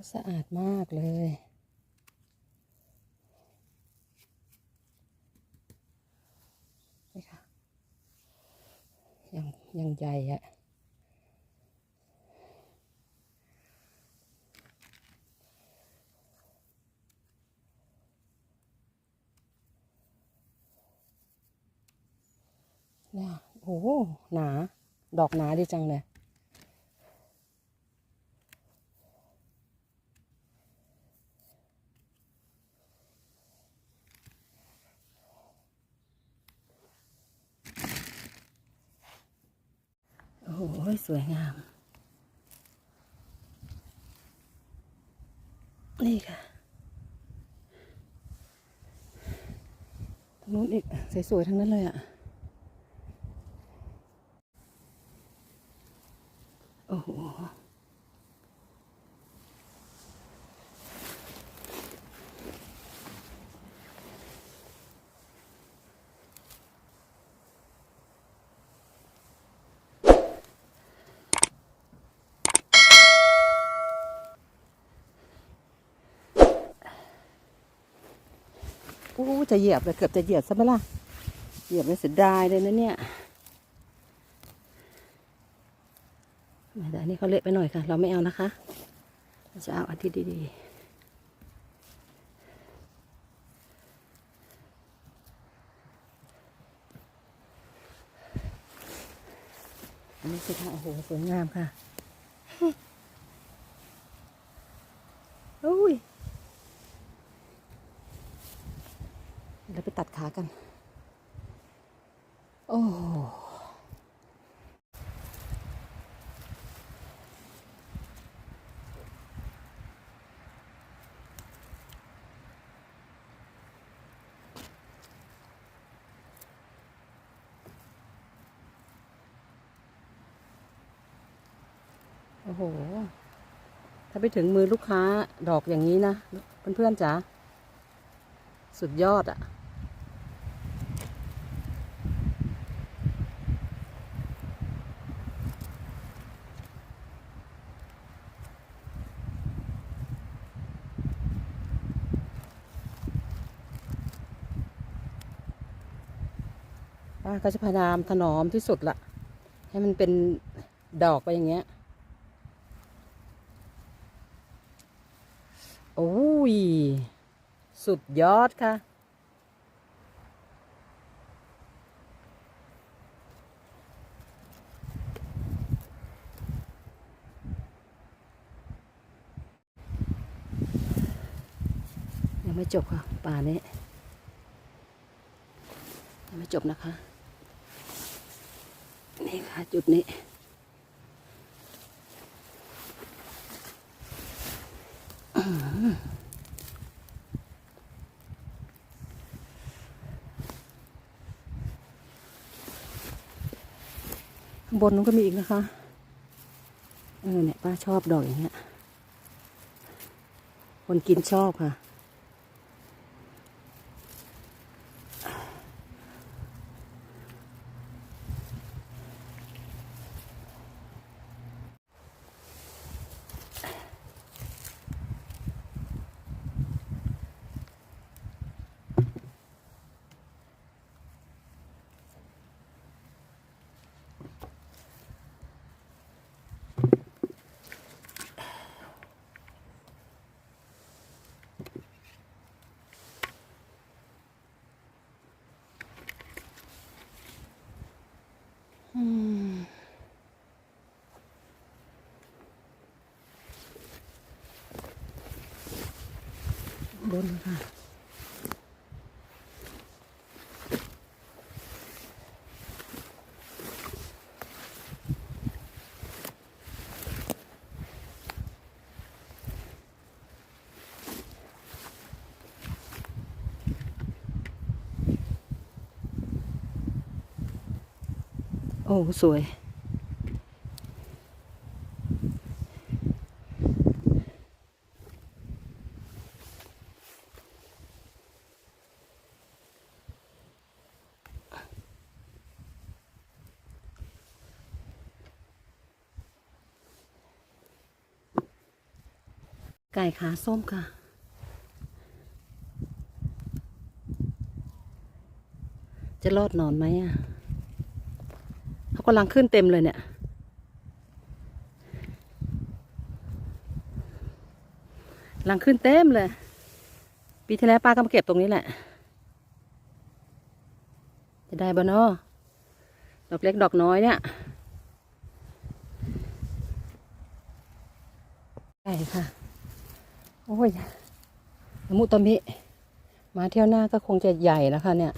เขาสะอาดมากเลย นี่ค่ะ ยังยังใหญ่อะเนี่ยโอ้โหหนา ดอกหนาดีจังเลย หสวยงาม นี่ค่ะตรงนู้นอีกสวยๆทั้งนั้นเลยอะ โอ้โห อู้จะเหยียบเลยเกือบจะเหยียบซะไหมล่ะ เหยียบเลยเสียดายเลยนะเนี่ยไม่ได้นี่เขาเละไปหน่อยค่ะ เราไม่เอานะคะเราจะเอาอันที่ดี ๆอันนี้สิค่ะโอ้โหสวยงามค่ะ อุ้ย เดี๋ยวไปตัดขากัน โอ้โหโอ้โห ถ้าไปถึงมือลูกค้าดอกอย่างนี้นะ เพื่อนๆจ๋า สุดยอดอะ ป้าก็จะพยายามถนอมที่สุดละให้มันเป็นดอกไปอย่างเงี้ย โอ้ย สุดยอดค่ะ ยังไม่จบค่ะ ป่านี้ยังไม่จบนะคะ นี่ค่ะ จุดนี้ ข้างบนนู้นก็มีอีกนะคะ เออเนี่ยป้าชอบดอกอย่างเงี้ย คนกินชอบค่ะ บนค่ะ โอ้สวย ไก่ขาส้มค่ะจะรอดนอนไหมอะำลังขึ้นเต็มเลยเนี่ยกำลังขึ้นเต็มเลย ปีที่แล้วป้าก็มาเก็บตรงนี้แหละ จะได้บ่เนาะดอกเล็กดอกน้อยเนี่ยไก่ค่ะ โอ้ยมุตมิ มาเที่ยวหน้าก็คงจะใหญ่แล้วค่ะเนี่ย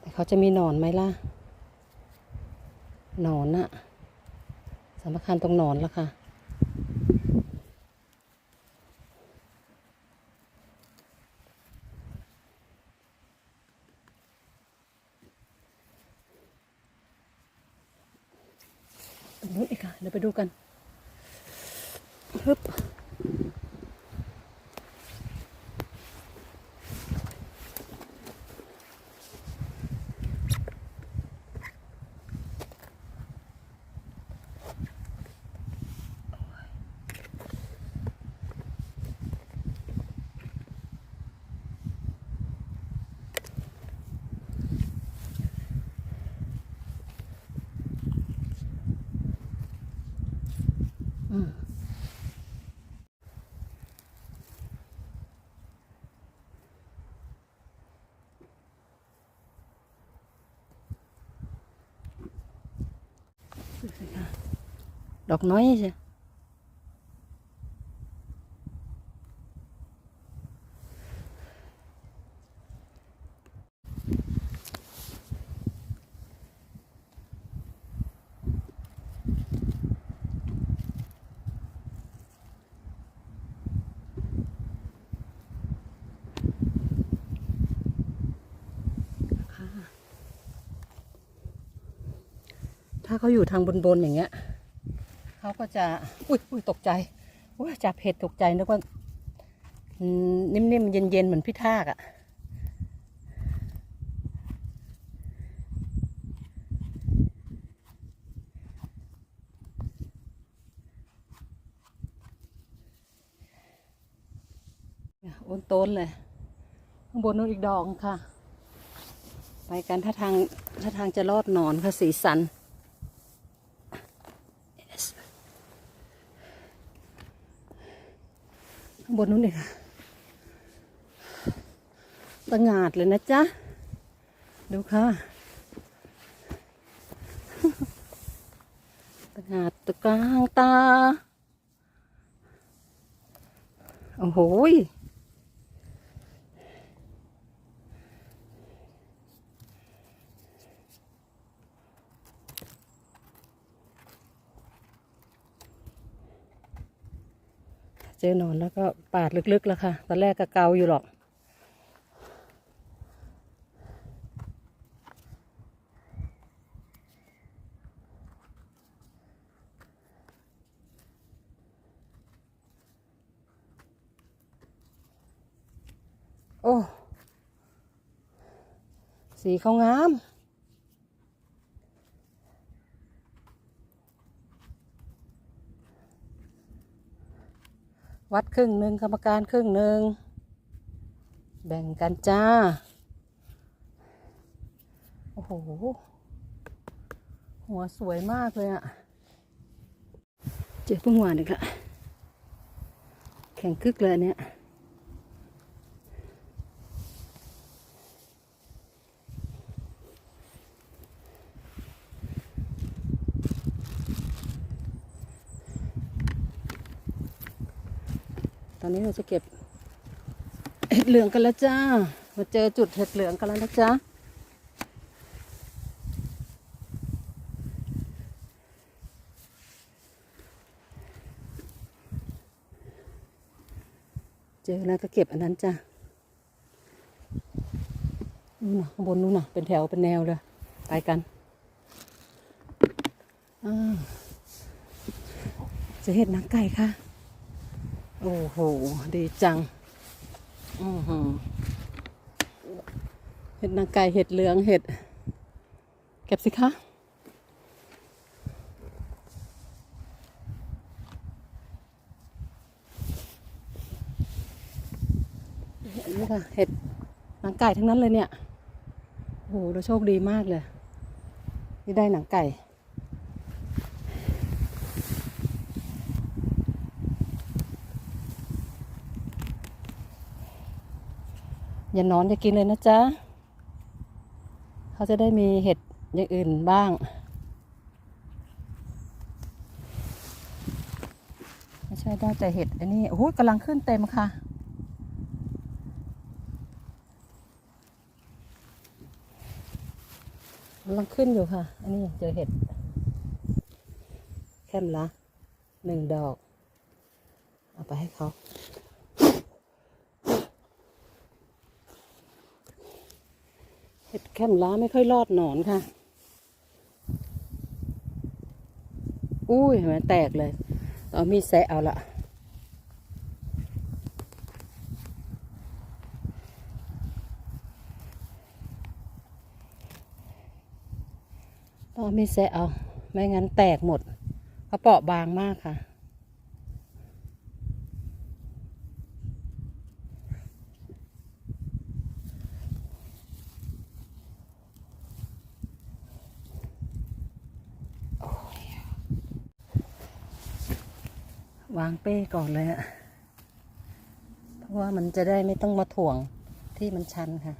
แต่ เขาจะมีหนอนไหมล่ะ หนอนอะสำคัญตรงหนอนแล้วค่ะ ตรงนู้นอีกค่ะ เดี๋ยวไปดูกันฮึบ อืมดูสิคะดอกน้อยใช่ค่ะถ้า เขาอยู่ทางบนๆอย่างเงี้ยเขาก็จะอุ้ยอุ้ยตกใจอุ้ยจับเห็ดตกใจนึกว่านิ่มๆเย็นๆเหมือนพิทากอะ่ะโอนต้นเลย ข้างบนนู้นอีกดอกค่ะ ไปกันถ้าทางถ้าทางจะรอดนอนค่ะสีสัน ข้างบนนู้นเองค่ะตะงาดเลยนะจ๊ะ ดูค่ะตะงาดตะกลางตา โอ้โห จอหนอนแล้วก็ปาดลึกๆแล้วค่ะ ตอนแรกก็เกาอยู่หรอก โอ้ สีเขางาม วัดครึ่งหนึ่งกรรมการครึ่งหนึ่งแบ่งกันจ้า โอ้โห หัวสวยมากเลยอะเจอเพิ่งหวานอีกละแข็งกึกเลยเนี่ย อนนี้เราจะเก็บเห็ดเหลืองกันแล้วจ้า มาเจอจุดเห็ดเหลืองกันแล้วนะจ๊ะเจอแล้วก็เก็บอันนั้นจ้ะนู่นน่ะข้างบนนู่นน่ะ เป็นแถวเป็นแนวเลย ไปกัน จะเห็ดนางไก่ค่ะ โอ้โห ดีจังอือหือเห็ดนางไก่เห็ดเหลืองเห็ด เก็บสิคะเห็ดนี่ค่ะเห็ดหนังไก่ทั้งนั้นเลยเนี่ยโอ้โหเราโชคดีมากเลย นี่ได้หนังไก่ อย่านอนจะกินเลยนะจ๊ะ เขาจะได้มีเห็ดอย่างอื่นบ้าง ไม่ใช่ได้แต่เห็ดอันนี้โอ้โหกำลังขึ้นเต็มค่ะกำลังขึ้นอยู่ค่ะ อันนี้เจอเห็ด แค่มละหนึ่งดอก เอาไปให้เขา เห็ดแคมล้าไม่ค่อยรอดหนอนค่ะ อุ้ยเห็นไหมแตกเลย เอามีแซะเอาละต้องมีแซะเอา ไม่งั้นแตกหมดเขาเปราะบางมากค่ะางเป้ก่อนเลยอะเพราะว่ามันจะได้ไม่ต้องมาถ่วงที่มันชันค่ะ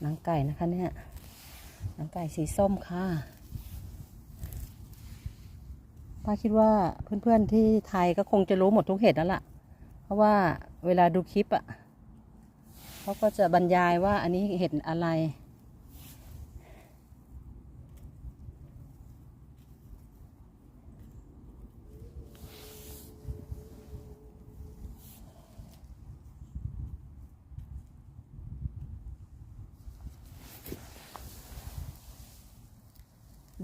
หนังไก่นะคะเนี่ยหนังไก่สีส้มค่ะป้าคิดว่าเพื่อนๆที่ไทยก็คงจะรู้หมดทุกเห็ดแล้วล่ะ เพราะว่าเวลาดูคลิปอะเขาก็จะบรรยายว่าอันนี้เห็ดอะไร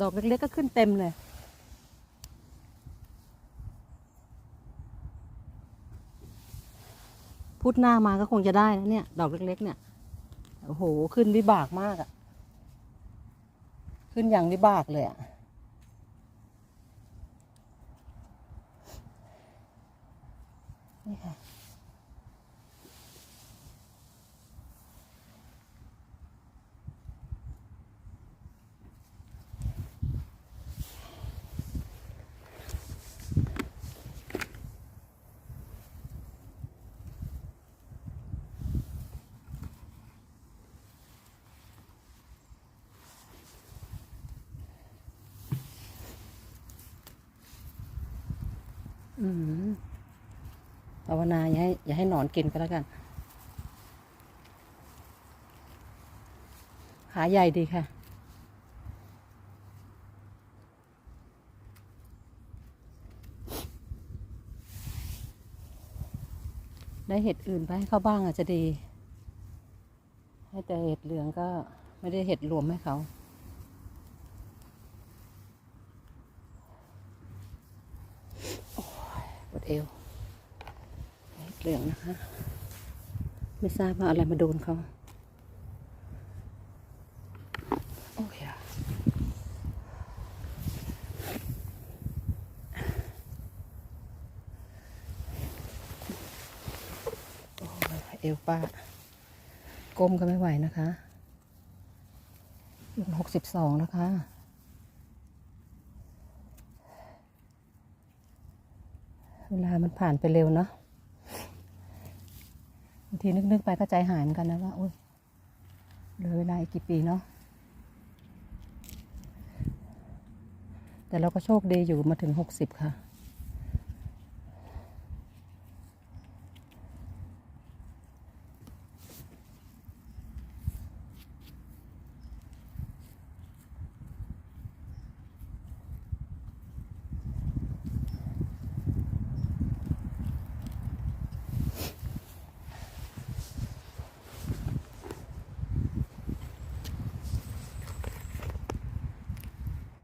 ดอกเล็กๆก็ขึ้นเต็มเลยพุดหน้ามาก็คงจะได้นะเนี่ย ดอกเล็ก ๆ เนี่ยโอ้โหขึ้นวิบากมากอะ่ะ ขึ้นอย่างวิบากเลยอะ่ะนี่ค่ะ ภาวนาอย่าให้อย่าให้หนอนกินก็แล้วกัน ขาใหญ่ดีค่ะ ได้เห็ดอื่นไปให้เขาบ้างอาจจะดี ให้แต่เห็ดเหลืองก็ไม่ได้เห็ดรวมให้เขา ปวด เอวเหลืองนะคะ ไม่ทราบว่าอะไรมาโดนเขาโอเคอะเอวป้าก้มก็ไม่ไหวนะคะหกสิบสองแล้วค่ะ เวลา มันผ่านไปเร็วเนาะบางทีนึกๆไปก็ใจหายเหมือนกันนะว่าโอ้ยเหลือเวลาอีกกี่ปีเนาะแต่เราก็โชคดีอยู่มาถึงหกสิบค่ะ